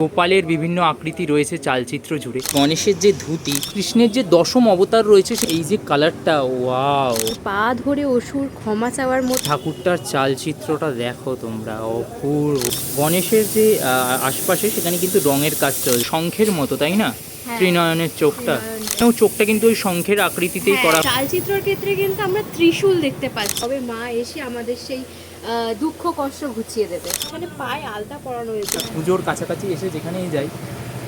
গোপালের বিভিন্ন আকৃতি রয়েছে চালচিত্র জুড়ে। গণেশের যে ধুতি কৃষ্ণের যে দশম অবতার রয়েছে এই যে কালারটা ওয়াও। পা ধরে অসুর ক্ষমা চাওয়ার মতো। ঠাকুরটার চালচিত্রটা দেখো তোমরা অপূর্ব। গণেশের যে আশপাশে সেখানে কিন্তু রঙের কাজ চলছে শঙ্খের মতো তাই না? হ্যাঁ। ত্রিনয়নের চোখটা। এবং চোখটা কিন্তু ওই শঙ্খের আকৃতিতেই করা। হ্যাঁ, চালচিত্রের ক্ষেত্রে কিন্তু আমরা ত্রিশূল দেখতে পাচ্ছি। তবে মা এসে আমাদের সেই দুঃখ কষ্ট ঘুচিয়ে দেবে। এখানে পায়ে আলতা পরানো হয়েছে। পুজোর কাছাকাছি এসে যেখানেই যাই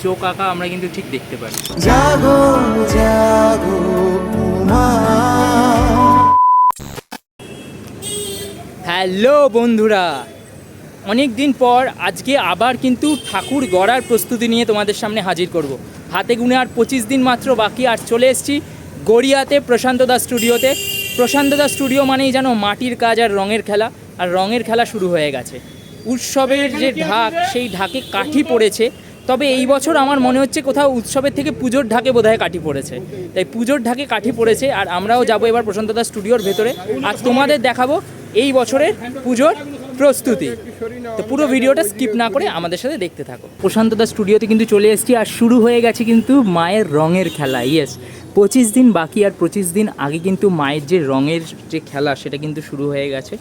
চোখ আঁকা আমরা কিন্তু ঠিক দেখতে পারি। জাগো জাগো হ্যালো বন্ধুরা অনেক দিন পর আজকে আবার কিন্তু ঠাকুর গড়ার প্রস্তুতি নিয়ে তোমাদের সামনে হাজির করব। হাতে গুনে আর পঁচিশ দিন মাত্র বাকি আর চলে এসেছি গড়িয়াতে প্রশান্ত দাস স্টুডিওতে। প্রশান্ত দাস স্টুডিও মানেই যেন মাটির কাজ আর রঙের খেলা। আর রঙের খেলা শুরু হয়ে গেছে। উৎসবের যে ঢাক, সেই ঢাকে কাঠি পড়েছে। তবে এই বছর আমার মনে হচ্ছে কোথাও উৎসবের থেকে পুজোর ঢাকে বোধহয় কাঠি পড়েছে। তাই পুজোর ঢাকে কাঠি পড়েছে আর আমরাও যাব এবার প্রশান্ত দাস স্টুডিওর ভেতরে। আর তোমাদের দেখাবো এই বছরের পুজোর প্রস্তুতি। তো পুরো ভিডিওটা স্কিপ না করে আমাদের সাথে দেখতে থাকো। প্রশান্ত দাস স্টুডিওতে কিন্তু চলে এসেছি আর শুরু হয়ে গেছে কিন্তু মায়ের রঙের খেলা ইয়েস পঁচিশ দিন বাকি আর পঁচিশ দিন আগে কিন্তু মায়ের যে রঙের যে খেলা, সেটা কিন্তু শুরু হয়ে গেছে।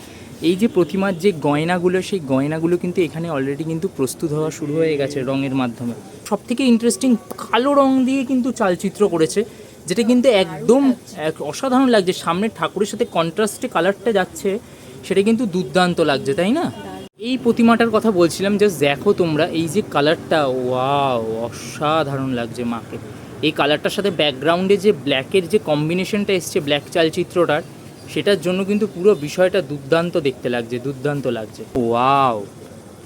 এই যে প্রতিমার যে গয়নাগুলো, সেই গয়নাগুলো কিন্তু এখানে অলরেডি কিন্তু প্রস্তুত হওয়া শুরু হয়ে গেছে রঙের মাধ্যমে। সব থেকে ইন্টারেস্টিং কালো রং দিয়ে কিন্তু চালচিত্র করেছে, যেটা কিন্তু একদম এক অসাধারণ লাগছে। সামনের ঠাকুরের সাথে কন্ট্রাস্টে কালারটা যাচ্ছে, সেটা কিন্তু দুর্দান্ত লাগছে, তাই না? এই প্রতিমাটার কথা বলছিলাম জাস্ট দেখো তোমরা, এই যে কালারটা ওয়াও অসাধারণ লাগছে মাকে। এই কালারটার সাথে ব্যাকগ্রাউন্ডে যে ব্ল্যাকের যে কম্বিনেশনটা এসছে ব্ল্যাক চালচিত্রটার সেটার জন্য কিন্তু পুরো বিষয়টা দুর্দান্ত দেখতে লাগছে, দুর্দান্ত লাগছে। ওয়াও!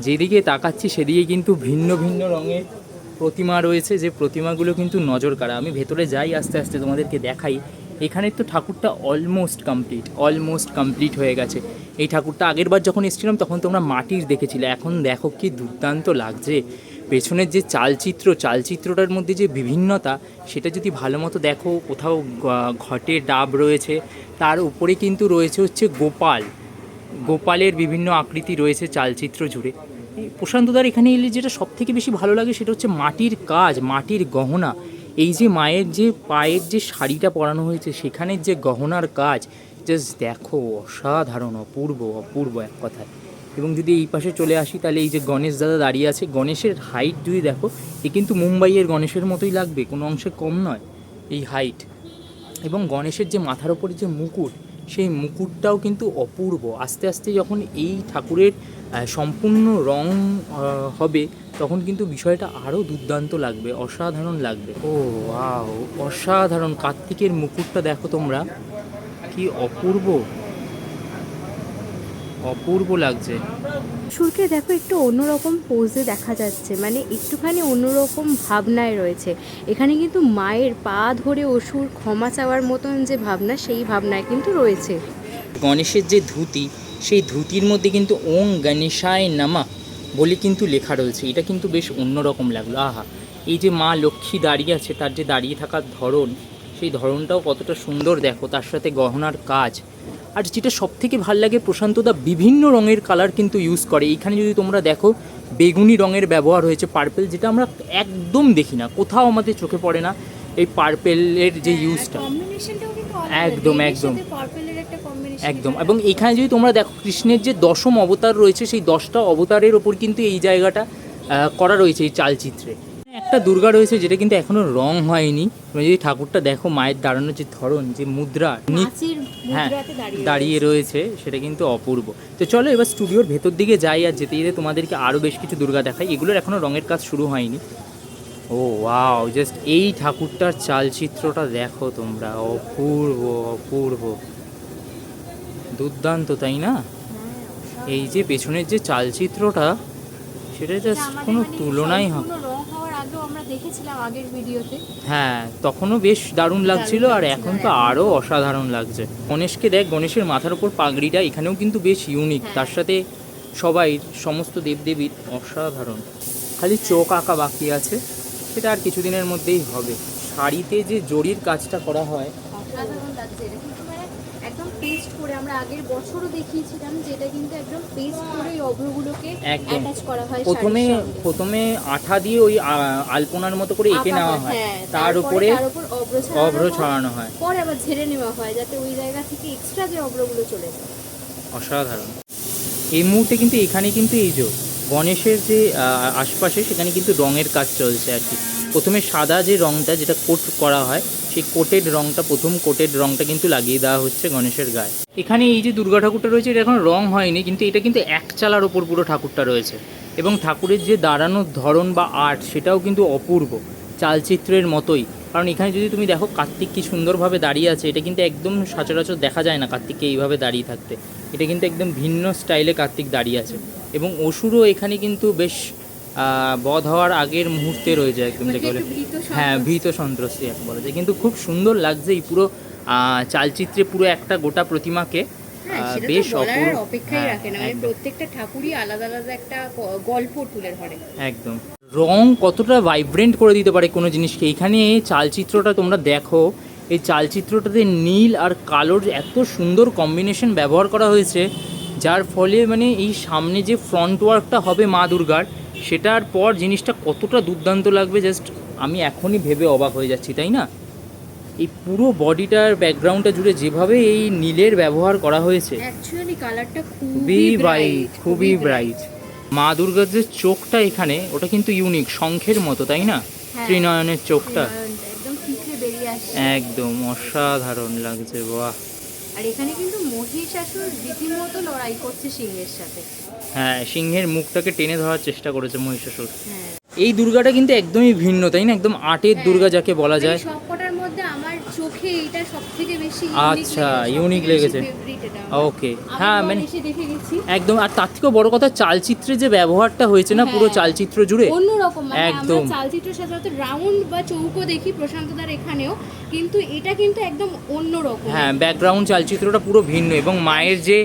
যেদিকে তাকাচ্ছি সেদিকে কিন্তু ভিন্ন ভিন্ন রঙের প্রতিমা রয়েছে, যে প্রতিমাগুলো কিন্তু নজর কাড়া। আমি ভেতরে যাই আস্তে আস্তে তোমাদেরকে দেখাই। এখানে তো ঠাকুরটা অলমোস্ট কমপ্লিট অলমোস্ট কমপ্লিট হয়ে গেছে। এই ঠাকুরটা আগের বার যখন এসেছিলাম, তখন তোমরা মাটির দেখেছিলে। এখন দেখো কি দুর্দান্ত লাগছে। পেছনের যে চালচিত্র, চালচিত্রটার মধ্যে যে বিভিন্নতা, সেটা যদি ভালো মতো দেখো, কোথাও ঘটে ডাব রয়েছে, তার উপরে কিন্তু রয়েছে হচ্ছে গোপাল। গোপালের বিভিন্ন আকৃতি রয়েছে চালচিত্র জুড়ে। প্রশান্তদার এখানে এলে যেটা সব থেকে বেশি ভালো লাগে, সেটা হচ্ছে মাটির কাজ, মাটির গহনা। এই যে মায়ের যে পায়ের যে শাড়িটা পরানো হয়েছে, সেখানের যে গহনার কাজ জাস্ট দেখো, অসাধারণ, অপূর্ব অপূর্ব এক কথায়। এবং যদি এই পাশে চলে আসি, তাহলে এই যে গণেশ দাদা দাঁড়িয়ে আছে, গণেশের হাইট যদি দেখো, এ কিন্তু মুম্বাইয়ের গণেশের মতোই লাগবে, কোনো অংশে কম নয় এই হাইট এবং গণেশের যে মাথার ওপরে যে মুকুট, সেই মুকুটটাও কিন্তু অপূর্ব। আস্তে আস্তে যখন এই ঠাকুরের সম্পূর্ণ রং হবে, তখন কিন্তু বিষয়টা আরও দুর্দান্ত লাগবে, অসাধারণ লাগবে। ও আও অসাধারণ। কার্তিকের মুকুটটা দেখো তোমরা, কি অপূর্ব। অপূর্ব লাগছে। সুরকে দেখো একটু অন্যরকম পোজে দেখা যাচ্ছে মানে একটুখানি অন্যরকম ভাবনায় রয়েছে। এখানে কিন্তু মায়ের পা ধরে অসুর ক্ষমা চাওয়ার মতন যে ভাবনা সেই ভাবনায় কিন্তু রয়েছে। গণেশের যে ধুতি সেই ধুতির মধ্যে কিন্তু ওং গণেশায় নামা বলে কিন্তু লেখা রয়েছে। এটা কিন্তু বেশ অন্যরকম লাগল। আহা এই যে মা লক্ষ্মী দাঁড়িয়ে আছে তার যে দাঁড়িয়ে থাকার ধরন সেই ধরনটাও কতটা সুন্দর দেখো। তার সাথে গহনার কাজ আর যেটা সব থেকে ভালো লাগে প্রশান্তদা বিভিন্ন রঙের কালার কিন্তু ইউজ করে। এইখানে যদি তোমরা দেখো বেগুনি রঙের ব্যবহার হয়েছে পার্পেল যেটা আমরা একদম দেখি না কোথাও আমাদের চোখে পড়ে না এই পার্পেলের যে ইউজটা একদম, একদম। একদম। এবং এখানে যদি তোমরা দেখো কৃষ্ণের যে দশম অবতার রয়েছে সেই দশটা অবতারের ওপর কিন্তু এই জায়গাটা করা রয়েছে এই চালচিত্রে। একটা দুর্গা রয়েছে যেটা কিন্তু এখনও রং হয়নি। তুমি যদি ঠাকুরটা দেখো মায়ের দাঁড়ানোর যে ধরন যে মুদ্রা হ্যাঁ দাঁড়িয়ে দাঁড়িয়ে রয়েছে সেটা কিন্তু অপূর্ব। তো চলো এবার স্টুডিওর ভেতর দিকে যাই আর যেতে যেতে তোমাদেরকে আরও বেশ কিছু দুর্গা দেখাই। এগুলোর এখনও রঙের কাজ শুরু হয়নি। ও ওয়াও জাস্ট এই ঠাকুরটার চালচিত্রটা দেখো তোমরা। অপূর্ব অপূর্ব। দুর্দান্ত তাই না? এই যে পেছনের যে চালচিত্রটা সেটা জাস্ট কোনো তুলনাই হবে রং হওয়ার আগেও আমরা দেখেছিলাম আগের ভিডিওতে। হ্যাঁ তখনও বেশ দারুণ লাগছিল আর এখন তো আরও অসাধারণ লাগছে। গণেশকে দেখ গণেশের মাথার উপর পাগড়িটা এখানেও কিন্তু বেশ ইউনিক তার সাথে সবাই সমস্ত দেবদেবীর অসাধারণ। খালি চোখ আঁকা বাকি আছে সেটা আর কিছুদিনের মধ্যেই হবে। শাড়িতে যে জরির কাজটা করা হয় অসাধারণ লাগছে এটা একদম পেস্ট করে আমরা আগের বছরও দেখিয়েছিলাম যে এটা কিন্তু একদম পেস্ট করে এই অভ্রগুলোকে অ্যাটাচ করা হয় প্রথমে প্রথমে আঠা দিয়ে ওই আলপনার মতো করে এঁকে নেওয়া হয় হ্যাঁ, তার উপরে অভ্র ছড়ানো হয়। পরে আবার ঝেড়ে নেওয়া হয় যাতে ওই জায়গা থেকে এক্সট্রা যে অভ্রগুলো চলে যায়। অসাধারণ। এই মুহূর্তে কিন্তু এখানে কিন্তু এই যে গণেশের যে আশপাশে সেখানে কিন্তু রঙের কাজ চলছে আর কি। প্রথমে সাদা যে রঙটা যেটা কোট করা হয় সেই কোটেড রঙটা প্রথম কোটেড রঙটা কিন্তু লাগিয়ে দেওয়া হচ্ছে গণেশের গায়ে। এখানে এই যে দুর্গা ঠাকুরটা রয়েছে, এটা এখন রং হয়নি, কিন্তু এটা কিন্তু এক চালার ওপর পুরো ঠাকুরটা রয়েছে। এবং ঠাকুরের যে দাঁড়ানোর ধরন বা আর্ট, সেটাও কিন্তু অপূর্ব, চালচিত্রের মতোই। কারণ এখানে যদি তুমি দেখো, কার্তিক কি সুন্দরভাবে দাঁড়িয়ে আছে, এটা কিন্তু একদম সচরাচর দেখা যায় না কার্তিককে এইভাবে দাঁড়িয়ে থাকতে। এটা কিন্তু একদম ভিন্ন স্টাইলে কার্তিক দাঁড়িয়ে আছে। এবং অসুরও এখানে কিন্তু বেশ বধ হওয়ার আগের মুহূর্তে রয়েছে একদম মানে দেখে বলে হ্যাঁ ভীত সন্ত্রস্তি এক বলা যায়। কিন্তু খুব সুন্দর লাগছে এই পুরো চালচিত্রে পুরো একটা গোটা প্রতিমাকে। হ্যাঁ বেশ অপেক্ষাই হ্যাঁ, রাখে না। মানে একদম। প্রত্যেকটা ঠাকুরই আলাদা আলাদা একটা গল্প তুলে ধরে। একদম। রং কতটা ভাইব্রেন্ট করে দিতে পারে কোনো জিনিসকে? এখানে চালচিত্রটা তোমরা দেখো এই চালচিত্রটাতে নীল আর কালোর এত সুন্দর কম্বিনেশন ব্যবহার করা হয়েছে যার ফলে মানে এই সামনে যে ফ্রন্ট ওয়ার্কটা হবে মা দুর্গার সেটার পর জিনিসটা কতটা দুর্দান্ত লাগবে জাস্ট আমি এখনই ভেবে অবাক হয়ে যাচ্ছি তাই না? এই পুরো বডিটার ব্যাকগ্রাউন্ডটা জুড়ে যেভাবে এই নীলের ব্যবহার করা হয়েছে অ্যাকচুয়ালি কালারটা খুবই খুবই ব্রাইট খুবই ব্রাইট মা দুর্গার যে চোখটা এখানে ওটা কিন্তু ইউনিক শঙ্খের মতো তাই না? হ্যাঁ। ত্রিনয়নের চোখটা। একদম অসাধারণ লাগছে বাহ। আর এখানে কিন্তু মহিষাসুর রীতিমতো লড়াই করছে সিংহের সাথে। হ্যাঁ সিংহের মুখটাকে টেনে ধরার চেষ্টা করেছে মহিষাসুর হ্যাঁ। এই দুর্গাটা কিন্তু একদমই ভিন্ন তাই না? একদম আটের হ্যাঁ। দুর্গা যাকে বলা যায়। আমার চোখে এটা সব থেকে বেশি আচ্ছা, unique লেগেছে। ওকে হ্যাঁ মানে একদম আর তার থেকেও বড় কথা চালচিত্রে যে ব্যবহারটা হয়েছে না পুরো হ্যাঁ। চালচিত্র জুড়ে অন্যরকম মানে একদম। চালচিত্র সাধারণত রাউন্ড বা চৌকো দেখি প্রশান্তদার এখানেও কিন্তু এটা কিন্তু একদম অন্যরকম হ্যাঁ ব্যাকগ্রাউন্ড চালচিত্রটা পুরো ভিন্ন এবং মায়ের যে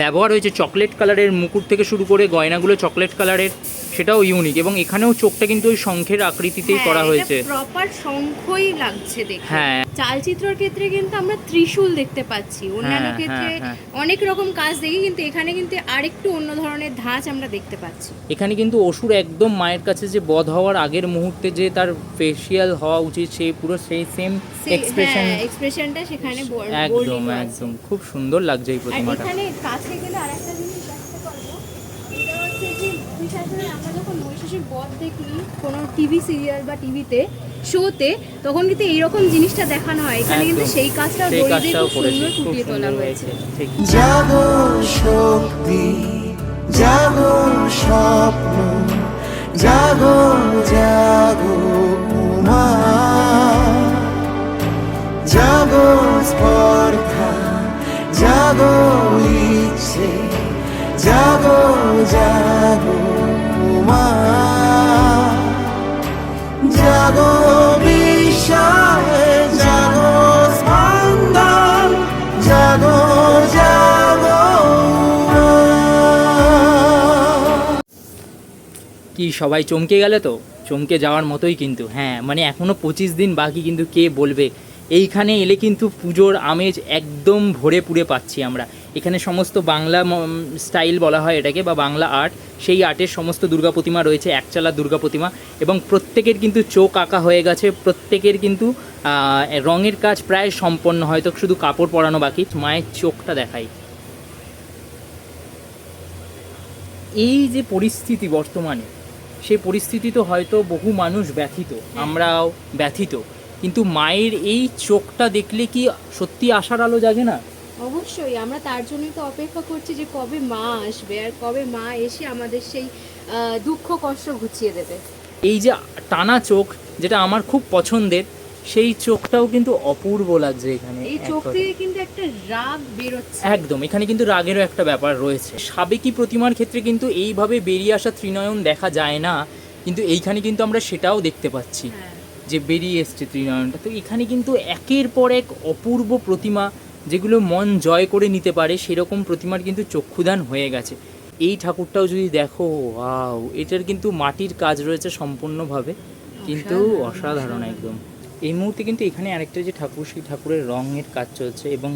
ব্যবহার হয়েছে চকলেট কালারের মুকুট থেকে শুরু করে গয়নাগুলো চকলেট কালারের সেটাও ইউনিক এবং এখানেও চোখটা কিন্তু ওই শঙ্খের আকৃতিতেই করা হয়েছে। প্রপার শঙ্খই লাগছে দেখে হ্যাঁ। চালচিত্রের ক্ষেত্রে কিন্তু আমরা ত্রিশূল দেখতে পাচ্ছি। অন্যান্য হ্যাঁ, ক্ষেত্রে হ্যাঁ, অনেক রকম কাজ দেখি কিন্তু এখানে কিন্তু আরেকটু অন্য ধরনের ধাঁচ আমরা দেখতে পাচ্ছি। এখানে কিন্তু অসুর একদম মায়ের কাছে যে বধ হওয়ার আগের মুহূর্তে যে তার ফেসিয়াল হওয়া উচিত সেই পুরো সেই সেম এক্সপ্রেশন এক্সপ্রেশনটা সেখানে একদম একদম। খুব সুন্দর লাগছে এই প্রতিমাটা। এখানে কাছে গেলে আরেকটা জিনিস দেখতে পারব এটা হচ্ছে মহিষাসুরের আমরা যখন মহিষাসুর বধ দেখি কোনো টিভি সিরিয়াল বা টিভিতে শোতে তখন কিন্তু এইরকম জিনিসটা দেখানো হয়। এখানে কিন্তু। সেই কাজটা দড়ি খুব সুন্দর ফুটিয়ে তোলা হয়েছে। জাগো শক্তি জাগো স্বপ্ন জাগো জাগো উমা জাগো স্পর্ধা জাগো ইচ্ছে জাগো জাগো কি, সবাই চমকে গেলে তো? চমকে যাওয়ার মতোই কিন্তু। হ্যাঁ মানে এখনও পঁচিশ দিন বাকি কিন্তু কে বলবে? এইখানে এলে কিন্তু পুজোর আমেজ একদম ভরে পুরে পাচ্ছি আমরা। এখানে সমস্ত বাংলা স্টাইল বলা হয় এটাকে বা বাংলা আর্ট সেই আর্টের সমস্ত দুর্গা প্রতিমা রয়েছে একচালা দুর্গা প্রতিমা। এবং প্রত্যেকের কিন্তু চোখ আঁকা হয়ে গেছে প্রত্যেকের কিন্তু রঙের কাজ প্রায় সম্পন্ন হয়তো শুধু কাপড় পরানো বাকি মায়ের চোখটা দেখাই। এই যে পরিস্থিতি বর্তমানে সেই পরিস্থিতি তো হয়তো বহু মানুষ ব্যথিত আমরাও ব্যথিত কিন্তু মায়ের এই চোখটা দেখলে কি সত্যি আশার আলো জাগে না? অবশ্যই আমরা তার জন্যই তো অপেক্ষা করছি যে কবে মা আসবে আর কবে মা এসে আমাদের সেই দুঃখ কষ্ট ঘুচিয়ে দেবে। এই যে টানা চোখ যেটা আমার খুব পছন্দের সেই চোখটাও কিন্তু অপূর্ব লাগছে এখানে এই চোখ থেকে কিন্তু একটা রাগ বেরোচ্ছে। একদম এখানে কিন্তু রাগেরও একটা ব্যাপার রয়েছে। সাবেকি প্রতিমার ক্ষেত্রে কিন্তু এইভাবে বেরিয়ে আসা ত্রিনয়ন দেখা যায় না কিন্তু এইখানে কিন্তু আমরা সেটাও দেখতে পাচ্ছি হ্যাঁ। যে বেরিয়ে এসছে ত্রিনয়নটা। তো এখানে কিন্তু একের পর এক অপূর্ব প্রতিমা যেগুলো মন জয় করে নিতে পারে সেরকম প্রতিমার কিন্তু চক্ষুদান হয়ে গেছে। এই ঠাকুরটাও যদি দেখো ওয়াও এটার কিন্তু মাটির কাজ রয়েছে সম্পূর্ণভাবে কিন্তু অসাধারণ। একদম। এই মুহূর্তে কিন্তু এখানে আরেকটা যে ঠাকুর সেই ঠাকুরের রঙের কাজ চলছে এবং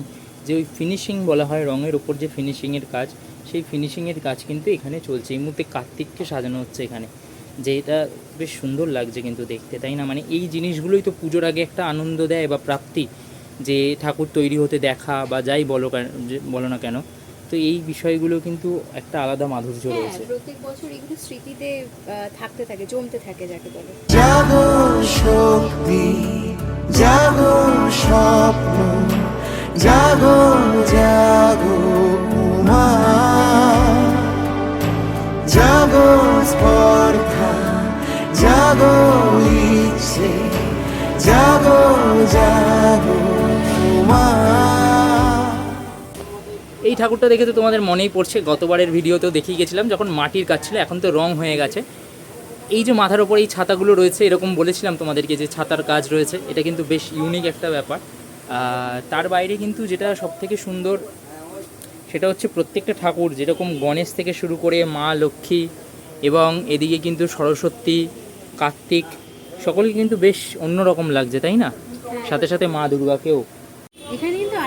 যে ওই ফিনিশিং বলা হয় রঙের ওপর যে ফিনিশিংয়ের কাজ সেই ফিনিশিংয়ের কাজ কিন্তু এখানে চলছে। এই মুহূর্তে কার্তিককে সাজানো হচ্ছে এখানে যে এটা বেশ সুন্দর লাগছে কিন্তু দেখতে তাই না? মানে এই জিনিসগুলোই তো পুজোর আগে একটা আনন্দ দেয় বা প্রাপ্তি যে ঠাকুর তৈরি হতে দেখা বা যাই বলো কেন বলো না কেন তো এই বিষয়গুলো কিন্তু একটা আলাদা মাধুর্য হ্যাঁ রয়েছে। প্রত্যেক বছর এগুলো স্মৃতিতে থাকতে থাকে জমতে থাকে যাকে বলে। জাগো শক্তি জাগো স্বপ্ন জাগো জাগো উমা জাগো স্পর্ধা জাগো ইচ্ছে জাগো জাগো এই ঠাকুরটা দেখে তো তোমাদের মনেই পড়ছে, গতবারের ভিডিওতেও দেখিয়ে গেছিলাম, যখন মাটির কাজ ছিল, এখন তো রং হয়ে গেছে। এই যে মাথার ওপর এই ছাতাগুলো রয়েছে, এরকম বলেছিলাম তোমাদেরকে যে ছাতার কাজ রয়েছে, এটা কিন্তু বেশ ইউনিক একটা ব্যাপার। তার বাইরে কিন্তু যেটা সব থেকে সুন্দর, সেটা হচ্ছে প্রত্যেকটা ঠাকুর, যেরকম গণেশ থেকে শুরু করে মা লক্ষ্মী এবং এদিকে কিন্তু সরস্বতী, কার্তিক, সকলকে কিন্তু বেশ অন্যরকম লাগছে, তাই না? সাথে সাথে মা দুর্গাকেও।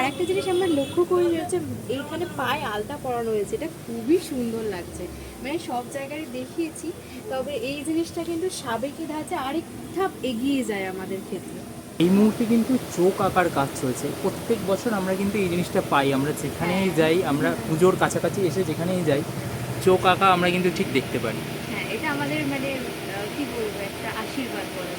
আরেকটা জিনিস আমরা লক্ষ্য করি হচ্ছে এইখানে পায়ে আলতা পরানো হয়েছে এটা খুবই সুন্দর লাগছে। মানে সব জায়গায় দেখিয়েছি তবে এই জিনিসটা কিন্তু সাবেকি ধাঁচে আরেক ধাপ এগিয়ে যায় আমাদের ক্ষেত্রে। এই মুহূর্তে কিন্তু চোখ আঁকার কাজ চলছে। প্রত্যেক বছর আমরা কিন্তু এই জিনিসটা পাই আমরা যেখানেই যাই আমরা পুজোর কাছাকাছি এসে যেখানেই যাই চোখ আঁকা আমরা কিন্তু ঠিক দেখতে পারি। হ্যাঁ এটা আমাদের মানে কি বলব একটা আশীর্বাদ বলা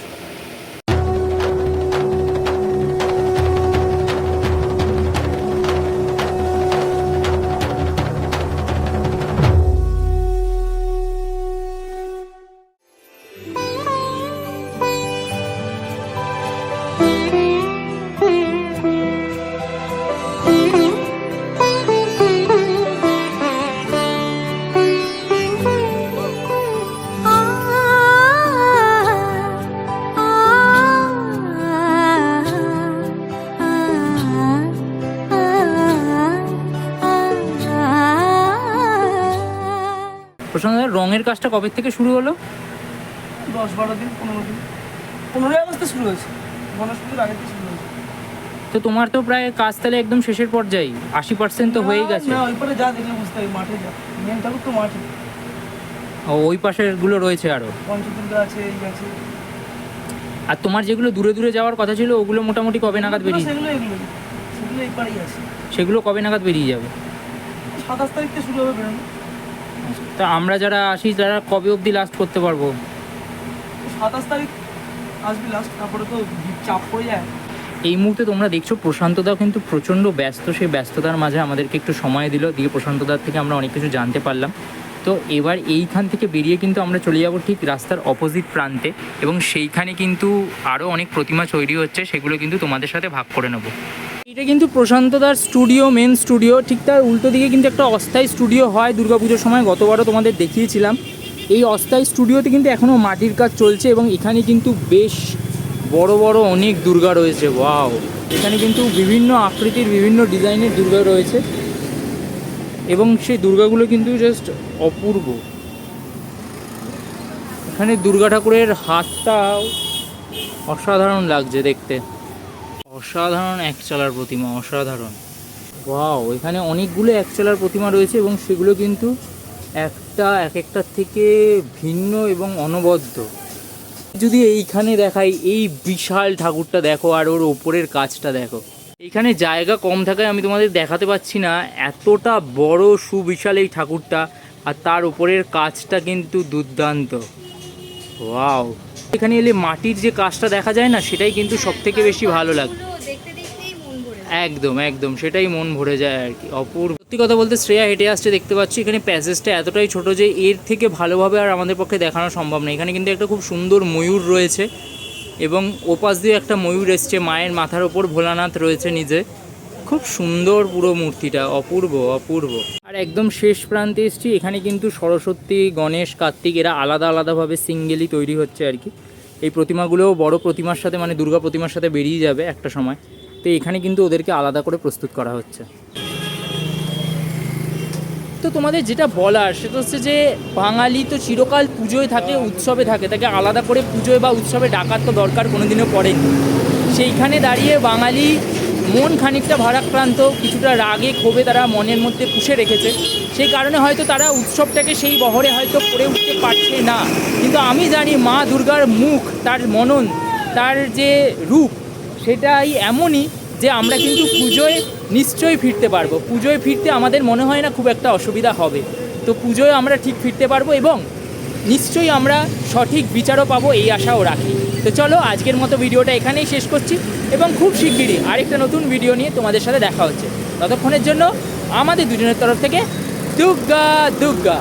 যেতে পারে রঙের কাজটা কবে থেকে শুরু হলো? দশ বারো দিন পনেরো দিন। পনেরোই আগস্টে শুরু হয়েছে। গণেশ পুজোর আগে শুরু হয়েছে। তো তোমার তো প্রায় কাজ তাহলে একদম শেষের পর্যায়ে আশি পার্সেন্ট তো হয়েই গেছে। না ওই পরে যা দেখলে বুঝতে হবে মাঠে যা। মেন ঠাকুর তো মাঠে। ও ওই পাশেরগুলো রয়েছে আরও? পঞ্চদুর্গা আছে এই আছে। আর তোমার যেগুলো দূরে দূরে যাওয়ার কথা ছিল ওগুলো মোটামুটি কবে নাগাদ বেরিয়ে সেগুলো এগুলো সেগুলো এই পারেই আছে। সেগুলো কবে নাগাদ বেরিয়ে যাবে? সাতাশ তারিখ থেকে শুরু হবে বেরোনো। তা আমরা যারা আসি তারা কবে অবধি লাস্ট করতে পারব? সাতাশ তারিখ আসবি লাস্ট তারপরে তো চাপ পড়ে যায়। এই মুহূর্তে তোমরা দেখছ প্রশান্তদাও কিন্তু প্রচণ্ড ব্যস্ত। সেই ব্যস্ততার মাঝে আমাদেরকে একটু সময় দিল। দিয়ে প্রশান্তদার থেকে আমরা অনেক কিছু জানতে পারলাম। তো এবার এইখান থেকে বেরিয়ে কিন্তু আমরা চলে যাব ঠিক রাস্তার অপোজিট প্রান্তে। এবং সেইখানে কিন্তু আরও অনেক প্রতিমা তৈরি হচ্ছে সেগুলো কিন্তু তোমাদের সাথে ভাগ করে নেব। এটা কিন্তু প্রশান্তদার স্টুডিও মেন স্টুডিও ঠিক তার উল্টো দিকে কিন্তু একটা অস্থায়ী স্টুডিও হয় দুর্গাপুজোর সময়, গতবারও তোমাদের দেখিয়েছিলাম। এই অস্থায়ী স্টুডিওতে কিন্তু এখনও মাটির কাজ চলছে এবং এখানে কিন্তু বেশ বড় বড় অনেক দুর্গা রয়েছে ওয়াও এখানে কিন্তু বিভিন্ন আকৃতির, বিভিন্ন ডিজাইনের দুর্গা রয়েছে। এবং সেই দুর্গাগুলো কিন্তু জাস্ট অপূর্ব। এখানে দুর্গা ঠাকুরের হাতটাও অসাধারণ লাগছে দেখতে। অসাধারণ এক একচালার প্রতিমা, অসাধারণ। ওয়াও, এখানে অনেকগুলো এক একচালার প্রতিমা রয়েছে এবং সেগুলো কিন্তু একটা এক একটার থেকে ভিন্ন এবং অনবদ্য। যদি এইখানে দেখাই, এই বিশাল ঠাকুরটা দেখো আর ওর ওপরের কাজটা দেখো। এখানে জায়গা কম থাকায় আমি তোমাদের দেখাতে পাচ্ছি না, এতটা বড়, সুবিশাল এই ঠাকুরটা আর তার উপরের কাজটা কিন্তু দুর্দান্ত। ওয়াও, এখানে এলে মাটির যে কাজটা দেখা যায় না, সেটাই কিন্তু সব থেকে বেশি ভালো লাগে দেখতে দেখতেই মন ভরে যায়। একদম একদম, সেটাই মন ভরে যায় আর কি, অপূর্ব। সত্যি কথা বলতে শ্রেয়া হেঁটে আসছে, দেখতে পাচ্ছি এখানে প্যাসেজটা এতটাই ছোট যে এর থেকে ভালোভাবে আর আমাদের পক্ষে দেখানো সম্ভব না। এখানে কিন্তু একটা খুব সুন্দর ময়ূর রয়েছে এবং ওপাশ দিয়ে একটা ময়ূর এসছে, মায়ের মাথার ওপর ভোলানাথ রয়েছে নিজে। খুব সুন্দর পুরো মূর্তিটা, অপূর্ব অপূর্ব। আর একদম শেষ প্রান্তে এসছি, এখানে কিন্তু সরস্বতী, গণেশ, কার্তিক, এরা আলাদা আলাদাভাবে সিঙ্গেলি তৈরি হচ্ছে আর কি। এই প্রতিমাগুলোও বড় প্রতিমার সাথে মানে দুর্গা প্রতিমার সাথে বেরিয়ে যাবে একটা সময়। তো এখানে কিন্তু ওদেরকে আলাদা করে প্রস্তুত করা হচ্ছে। তো তোমাদের যেটা বলার, সেটা হচ্ছে যে বাঙালি তো চিরকাল পুজোয় থাকে, উৎসবে থাকে, তাকে আলাদা করে পুজোয় বা উৎসবে ডাকার তো দরকার কোনোদিনও পড়েনি। সেইখানে দাঁড়িয়ে বাঙালি মন খানিকটা ভারাক্রান্ত, কিছুটা রাগে ক্ষোভে তারা মনের মধ্যে পুষে রেখেছে। সেই কারণে হয়তো তারা উৎসবটাকে সেই বহরে হয়তো করে উঠতে পারছে না। কিন্তু আমি জানি মা দুর্গার মুখ, তার মনন, তার যে রূপ সেটাই এমনই যে আমরা কিন্তু পুজোয় নিশ্চয়ই ফিরতে পারব। পুজোয় ফিরতে আমাদের মনে হয় না খুব একটা অসুবিধা হবে। তো পুজোয় আমরা ঠিক ফিরতে পারব এবং নিশ্চয়ই আমরা সঠিক বিচারও পাবো এই আশাও রাখি। তো চলো আজকের মতো ভিডিওটা এখানেই শেষ করছি এবং খুব শিগগিরই আরেকটা নতুন ভিডিও নিয়ে তোমাদের সাথে দেখা হচ্ছে। ততক্ষণের জন্য আমাদের দুজনের তরফ থেকে দুগ্গা দুর্গা